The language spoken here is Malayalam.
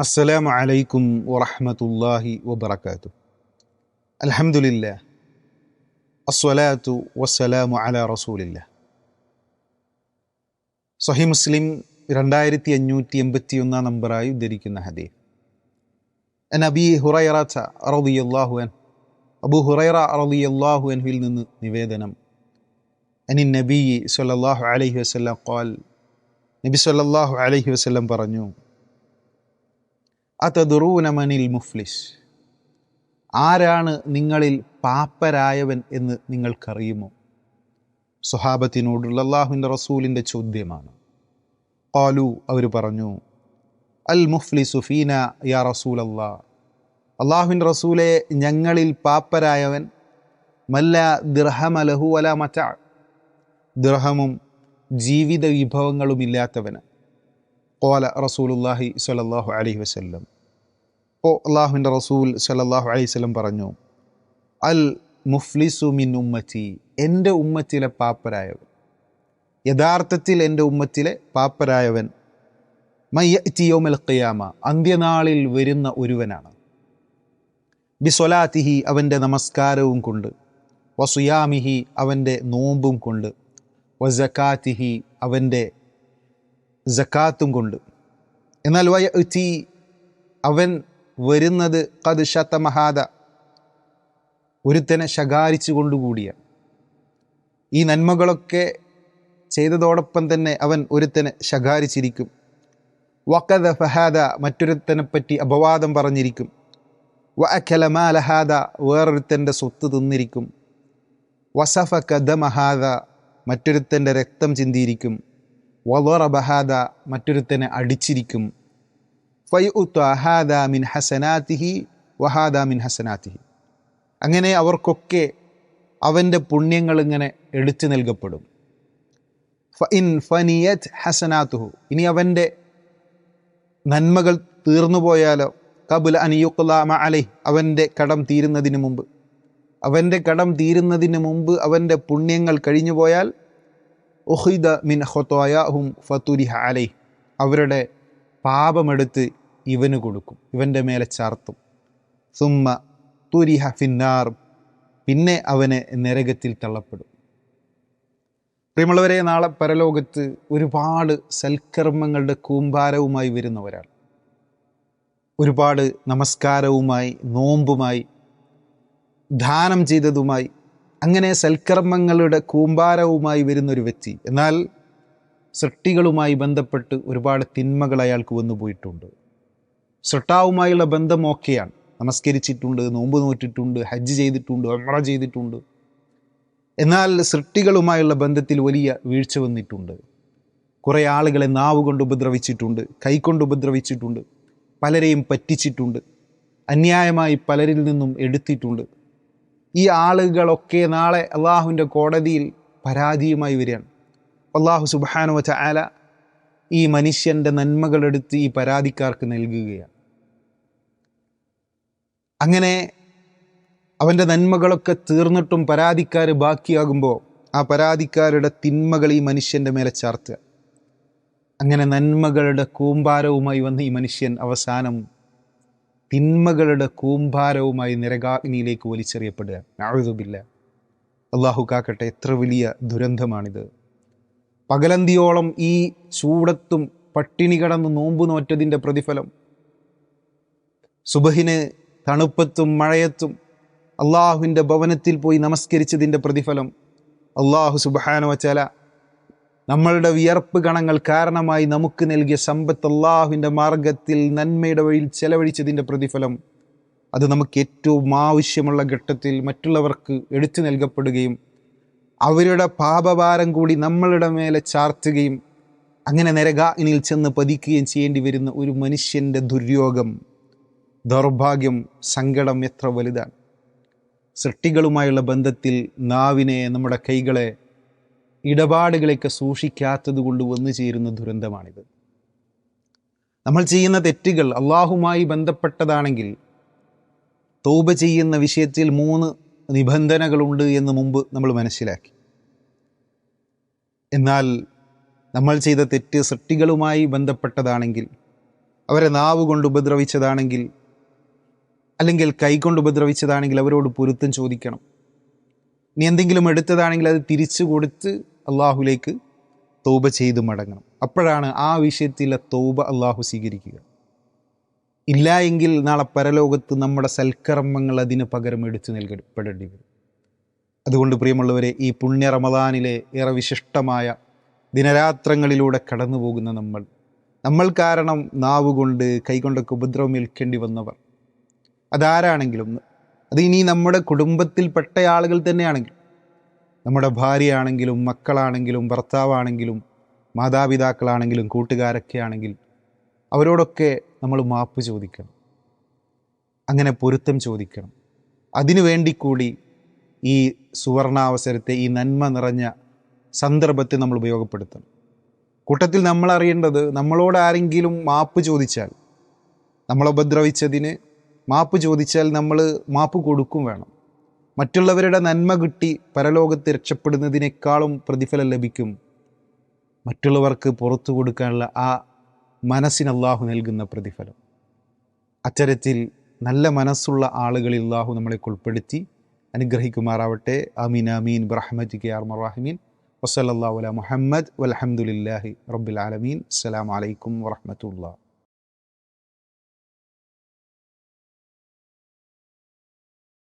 അസ്സലാമു അലൈക്കും വറഹമത്തല്ലാഹി വബർക്കാത്തു അലഹമുല്ല അസ്വലാത്തു വസ്സലാമു അല റസൂലില്ല സഹി മുസ്ലിം രണ്ടായിരത്തി അഞ്ഞൂറ്റി എൺപത്തി ഒന്നാം നമ്പറായി ഉദ്ധരിക്കുന്ന ഹദീഫ് അൻ അബി ഹുറൈറ അറദിയല്ലാഹു അൻ അബു ഹുറൈറ അറദിയല്ലാഹു അൻഹുവിൽ നിന്ന് നിവേദനം. അനി നബി സല്ലാഹു അലൈഹി വസ്ലാം ഖാൽ നബി സല്ലാഹു അലൈഹി വസ്ലം പറഞ്ഞു അതദുറൂന മനിൽ മുഫ്ലിസ്. ആരാണ് നിങ്ങളിൽ പാപ്പരായവൻ എന്ന് നിങ്ങൾക്കറിയുമോ? സുഹാബത്തിനോടുള്ള അള്ളാഹുവിന്റെ റസൂലിന്റെ ചോദ്യമാണ്. കാലു അവർ പറഞ്ഞു അൽ മുഫ്ലി സുഫീന യാ റസൂൽ അല്ലാ അള്ളാഹുവിന്റെ റസൂലെ ഞങ്ങളിൽ പാപ്പരായവൻ മല്ല ദിർഹമലഹു അല മറ്റ ദിർഹമും ജീവിത വിഭവങ്ങളും ഇല്ലാത്തവന് കോല റസൂലുല്ലാഹി സലല്ലാഹു അലൈഹി വസല്ലം. ഓ അള്ളാഹുവിന്റെ റസൂൽ സലല്ലാഹു അലൈഹി വല്ലം പറഞ്ഞു അൽ മുഫ്ലിസു മിൻ ഉമ്മത്തി എന്റെ ഉമ്മത്തിലെ പാപ്പരായവൻ യഥാർത്ഥത്തിൽ എന്റെ ഉമ്മത്തിലെ പാപ്പരായവൻ മയ്യത്തിയോമൽ ഖിയാമ അന്ത്യനാളിൽ വരുന്ന ഒരുവനാണ്. ബിസൊലാത്തിഹി അവന്റെ നമസ്കാരവും കൊണ്ട് വസുയാമിഹി അവന്റെ നോമ്പും കൊണ്ട് വസക്കാത്തിഹി അവന്റെ ജക്കാത്തും കൊണ്ട്. എന്നാൽ വയ ഉച്ചി അവൻ വരുന്നത് കത് ശതമഹാദ ഒരുത്തനെ ശകാരിച്ചു കൊണ്ടുകൂടിയ ഈ നന്മകളൊക്കെ ചെയ്തതോടൊപ്പം തന്നെ അവൻ ഒരുത്തനെ ശകാരിച്ചിരിക്കും. വക്കത ഫഹാദ മറ്റൊരുത്തനെ പറ്റി അപവാദം പറഞ്ഞിരിക്കും. വ അഖലമാലഹാദ വേറൊരുത്തന്റെ സ്വത്ത് തിന്നിരിക്കും. വസഫ കദമഹാദ മറ്റൊരുത്തന്റെ രക്തം ചിന്തിയിരിക്കും. വലോറ ബഹാദ മറ്റൊരുത്തനെ അടിച്ചിരിക്കും. ഫൈഉത്ത മിൻ ഹസനാതിഹി വഹാദ മിൻ ഹസനാതിഹി അങ്ങനെ അവർക്കൊക്കെ അവന്റെ പുണ്യങ്ങൾ ഇങ്ങനെ എടുത്തു നൽകപ്പെടും. ഇൻ ഫനിയത് ഹസനാത്തുഹു ഇനി അവന്റെ നന്മകൾ തീർന്നു പോയാലോ? കബുൽ അനിയുക്കുലാമ അലൈ അവന്റെ കടം തീരുന്നതിന് മുമ്പ്. അവന്റെ കടം തീരുന്നതിന് മുമ്പ് അവന്റെ പുണ്യങ്ങൾ കഴിഞ്ഞു പോയാൽ ഉഹിദ മിൻ ഹൊത്തോയാഹും ഫത്തുരിഹ അലൈ. അവരുടെ പാപമെടുത്ത് ഇവന് കൊടുക്കും ഇവന്റെ മേലെ ചാർത്തും. സുമ്മ തുരിഹ ഫിന്നാർ പിന്നെ അവന് നരകത്തിൽ തള്ളപ്പെടും. പ്രിയമുള്ളവരെ നാളെ പരലോകത്ത് ഒരുപാട് സൽക്കർമ്മങ്ങളുടെ കൂമ്പാരവുമായി വരുന്ന ഒരാൾ. ഒരുപാട് നമസ്കാരവുമായി നോമ്പുമായി ദാനം ചെയ്തതുമായി അങ്ങനെ സൽക്കർമ്മങ്ങളുടെ കൂമ്പാരവുമായി വരുന്നൊരു വ്യക്തി. എന്നാൽ സൃഷ്ടികളുമായി ബന്ധപ്പെട്ട് ഒരുപാട് തിന്മകൾ അയാൾക്ക് വന്നു പോയിട്ടുണ്ട്. സൃഷ്ടാവുമായുള്ള ബന്ധം ഓക്കെയാണ്. നമസ്കരിച്ചിട്ടുണ്ട് നോമ്പ് നോറ്റിട്ടുണ്ട് ഹജ്ജ് ചെയ്തിട്ടുണ്ട് ഒമ്ര ചെയ്തിട്ടുണ്ട്. എന്നാൽ സൃഷ്ടികളുമായുള്ള ബന്ധത്തിൽ വലിയ വീഴ്ച വന്നിട്ടുണ്ട്. കുറേ ആളുകളെ നാവ് കൊണ്ട് ഉപദ്രവിച്ചിട്ടുണ്ട് കൈകൊണ്ട് ഉപദ്രവിച്ചിട്ടുണ്ട് പലരെയും പറ്റിച്ചിട്ടുണ്ട് അന്യായമായി പലരിൽ നിന്നും എടുത്തിട്ടുണ്ട്. ഈ ആളുകളൊക്കെ നാളെ അള്ളാഹുവിന്റെ കോടതിയിൽ പരാതിയുമായി വരികയാണ്. അള്ളാഹു സുബാനു വച്ച ആല ഈ മനുഷ്യന്റെ നന്മകളെടുത്ത് ഈ പരാതിക്കാർക്ക് നൽകുകയാണ്. അങ്ങനെ അവന്റെ നന്മകളൊക്കെ തീർന്നിട്ടും പരാതിക്കാർ ബാക്കിയാകുമ്പോൾ ആ പരാതിക്കാരുടെ തിന്മകൾ ഈ മനുഷ്യന്റെ മേലെ ചാർത്തുക. അങ്ങനെ നന്മകളുടെ കൂമ്പാരവുമായി വന്ന ഈ മനുഷ്യൻ അവസാനം തിന്മകളുടെ കൂമ്പാരവുമായി നിരകാഗ്നിയിലേക്ക് വലിച്ചെറിയപ്പെടുക. നാഴുതുമില്ല അള്ളാഹു കാക്കട്ടെ എത്ര വലിയ ദുരന്തമാണിത്. പകലന്തിയോളം ഈ ചൂടത്തും പട്ടിണി കടന്ന് നോമ്പ് നോറ്റതിന്റെ പ്രതിഫലം. സുബഹിന് തണുപ്പത്തും മഴയത്തും അള്ളാഹുവിന്റെ ഭവനത്തിൽ പോയി നമസ്കരിച്ചതിന്റെ പ്രതിഫലം. അള്ളാഹു സുബഹാനോ വച്ചാല നമ്മളുടെ വിയർപ്പ് ഗണങ്ങൾ കാരണമായി നമുക്ക് നൽകിയ സമ്പത്ത് അള്ളാഹുവിന്റെ മാർഗത്തിൽ നന്മയുടെ വഴിയിൽ ചെലവഴിച്ചതിന്റെ പ്രതിഫലം അത് നമുക്ക് ഏറ്റവും ആവശ്യമുള്ള ഘട്ടത്തിൽ മറ്റുള്ളവർക്ക് എടുത്തു നൽകപ്പെടുകയും അവരുടെ പാപഭാരം കൂടി നമ്മളുടെ മേലെ ചാർത്തുകയും അങ്ങനെ നരകാഗ്നിയിൽ ചെന്ന് പതിക്കുകയും ചെയ്യേണ്ടി വരുന്ന ഒരു മനുഷ്യന്റെ ദുര്യോഗം ദൗർഭാഗ്യം സങ്കടം എത്ര വലുതാണ്. സൃഷ്ടികളുമായുള്ള ബന്ധത്തിൽ നാവിനെ നമ്മുടെ കൈകളെ ഇടപാടുകളെയൊക്കെ സൂക്ഷിക്കാത്തത് കൊണ്ട് വന്നു ചേരുന്ന ദുരന്തമാണിത്. നമ്മൾ ചെയ്യുന്ന തെറ്റുകൾ അള്ളാഹുമായി ബന്ധപ്പെട്ടതാണെങ്കിൽ തൗബ ചെയ്യുന്ന വിഷയത്തിൽ മൂന്ന് നിബന്ധനകളുണ്ട് എന്ന് മുമ്പ് നമ്മൾ മനസ്സിലാക്കി. എന്നാൽ നമ്മൾ ചെയ്ത തെറ്റ് സൃഷ്ടികളുമായി ബന്ധപ്പെട്ടതാണെങ്കിൽ അവരെ നാവ് കൊണ്ട് ഉപദ്രവിച്ചതാണെങ്കിൽ അല്ലെങ്കിൽ കൈകൊണ്ട് ഉപദ്രവിച്ചതാണെങ്കിൽ അവരോട് പൊരുത്തം ചോദിക്കണം. നീ എന്തെങ്കിലും എടുത്തതാണെങ്കിൽ അത് തിരിച്ചു കൊടുത്ത് അള്ളാഹുലേക്ക് തൗബ ചെയ്ത് മടങ്ങണം. അപ്പോഴാണ് ആ വിഷയത്തിലെ തൗബ അള്ളാഹു സ്വീകരിക്കുക. ഇല്ല എങ്കിൽ നാളെ പരലോകത്ത് നമ്മുടെ സൽക്കർമ്മങ്ങൾ അതിന് പകരം എടുത്തു നൽകപ്പെടേണ്ടി വരും. അതുകൊണ്ട് പ്രിയമുള്ളവരെ ഈ പുണ്യ റമദാനിലെ ഏറെ വിശിഷ്ടമായ ദിനരാത്രങ്ങളിലൂടെ കടന്നു പോകുന്ന നമ്മൾ നമ്മൾ കാരണം നാവുകൊണ്ട് കൈകൊണ്ടൊക്കെ ഉപദ്രവം ഏൽക്കേണ്ടി വന്നവർ അതാരാണെങ്കിലും അത് ഇനി നമ്മുടെ കുടുംബത്തിൽപ്പെട്ട ആളുകൾ തന്നെയാണെങ്കിലും നമ്മുടെ ഭാര്യയാണെങ്കിലും മക്കളാണെങ്കിലും ഭർത്താവാണെങ്കിലും മാതാപിതാക്കളാണെങ്കിലും കൂട്ടുകാരൊക്കെ ആണെങ്കിൽ അവരോടൊക്കെ നമ്മൾ മാപ്പ് ചോദിക്കണം. അങ്ങനെ പൊരുത്തം ചോദിക്കണം. അതിനു വേണ്ടി കൂടി ഈ സുവർണാവസരത്തെ ഈ നന്മ നിറഞ്ഞ സന്ദർഭത്തെ നമ്മൾ ഉപയോഗപ്പെടുത്തണം. കൂട്ടത്തിൽ നമ്മൾ അറിയേണ്ടത് നമ്മളോട് ആരെങ്കിലും മാപ്പ് ചോദിച്ചാൽ നമ്മളെ ഉപദ്രവിച്ചതിന് മാപ്പ് ചോദിച്ചാൽ നമ്മൾ മാപ്പ് കൊടുക്കും വേണം. മറ്റുള്ളവരുടെ നന്മ കിട്ടി പരലോകത്ത് രക്ഷപ്പെടുന്നതിനേക്കാളും പ്രതിഫലം ലഭിക്കും. മറ്റുള്ളവർക്ക് പുറത്തു കൊടുക്കാനുള്ള ആ മനസ്സിന് അള്ളാഹു നൽകുന്ന പ്രതിഫലം. അത്തരത്തിൽ നല്ല മനസ്സുള്ള ആളുകളിൽ അള്ളാഹു നമ്മളെ ഉൾപ്പെടുത്തി അനുഗ്രഹിക്കുമാറാവട്ടെ. അമീൻ അമീൻ ബ്രഹ്മദ് കെ ആർ മറാഹിമീൻ വസല്ലാ മുഹമ്മദ് വലഹമുല്ലാഹി റബ്ബുൽ ആലമീൻ. അസ്സലാമലൈക്കും വറഹമത്തുള്ള